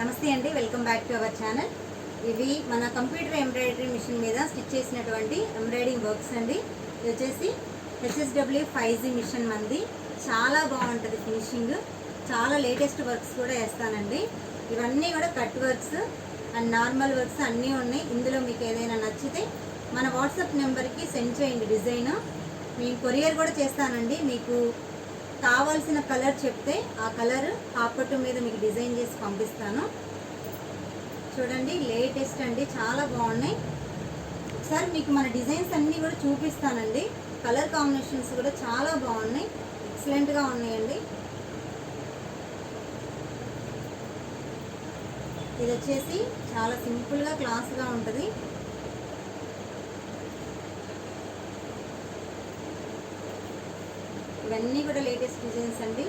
నమస్తే అండి welcome back to our channel. ఇవి మన కంప్యూటర్ ఎంబ్రాయిడరీ మిషన్ మీద స్టిచ్ చేసినటువంటి ఎంబ్రాయిడింగ్ వర్క్స్ అండి. ఇది వచ్చేసి హెచ్ఎస్డబ్ల్యూ ఫైవ్ జీ మిషన్ మంది. చాలా బాగుంటుంది ఫినిషింగ్. చాలా లేటెస్ట్ వర్క్స్ కూడా వేస్తానండి. ఇవన్నీ కూడా cut works and normal works అన్నీ ఉన్నాయి. ఇందులో మీకు ఏదైనా నచ్చితే మన వాట్సాప్ నెంబర్కి సెండ్ చేయండి డిజైన్. మేము కొరియర్ కూడా చేస్తానండి. మీకు కావాల్సిన కలర్ చెప్తే ఆ కలర్ హాపట్టు మీద మీకు డిజైన్ చేసి పంపిస్తాను. చూడండి లేటెస్ట్ అండి చాలా బాగున్నాయి. ఒకసారి మీకు మన డిజైన్స్ అన్నీ కూడా చూపిస్తానండి. కలర్ కాంబినేషన్స్ కూడా చాలా బాగున్నాయి. ఎక్సలెంట్గా ఉన్నాయండి. ఇది వచ్చేసి చాలా సింపుల్గా క్లాస్గా ఉంటుంది. ఇవన్నీ కూడా లేటెస్ట్ డిజైన్స్ అండి.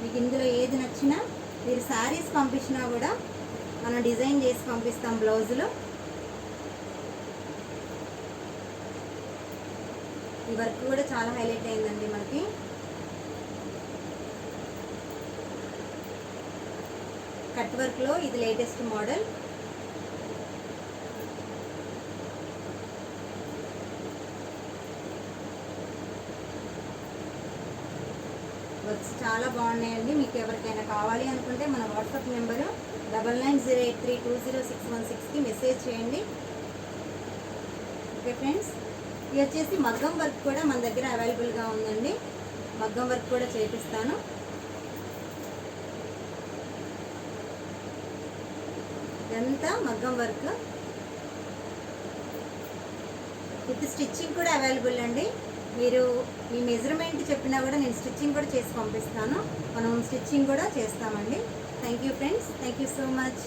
మీకు ఇందులో ఏది నచ్చినా మీరు శారీస్ పంపించినా కూడా మనం డిజైన్ చేసి పంపిస్తాం బ్లౌజులు ఈ వర్క్ కూడా చాలా హైలైట్ అయిందండి మనకి. కట్ వర్క్లో ఇది లేటెస్ట్ మోడల్ వర్క్స్ చాలా బాగున్నాయండి. మీకు ఎవరికైనా కావాలి అనుకుంటే మన WhatsApp number double nine zero eight three two zero six one సిక్స్కి మెసేజ్ చేయండి. ఓకే ఫ్రెండ్స్ ఇది వచ్చేసి మగ్గం వర్క్ కూడా మన దగ్గర అవైలబుల్గా ఉందండి. మగ్గం వర్క్ కూడా చేపిస్తాను. ఇదంతా మగ్గం వర్క్. విత్ స్టిచ్చింగ్ కూడా అవైలబుల్ అండి. మీరు మీ మెజర్మెంట్ చెప్పినా కూడా నేను స్టిచ్చింగ్ కూడా చేసి పంపిస్తాను. మనం స్టిచ్చింగ్ కూడా చేస్తామండి. Thank you friends thank you so much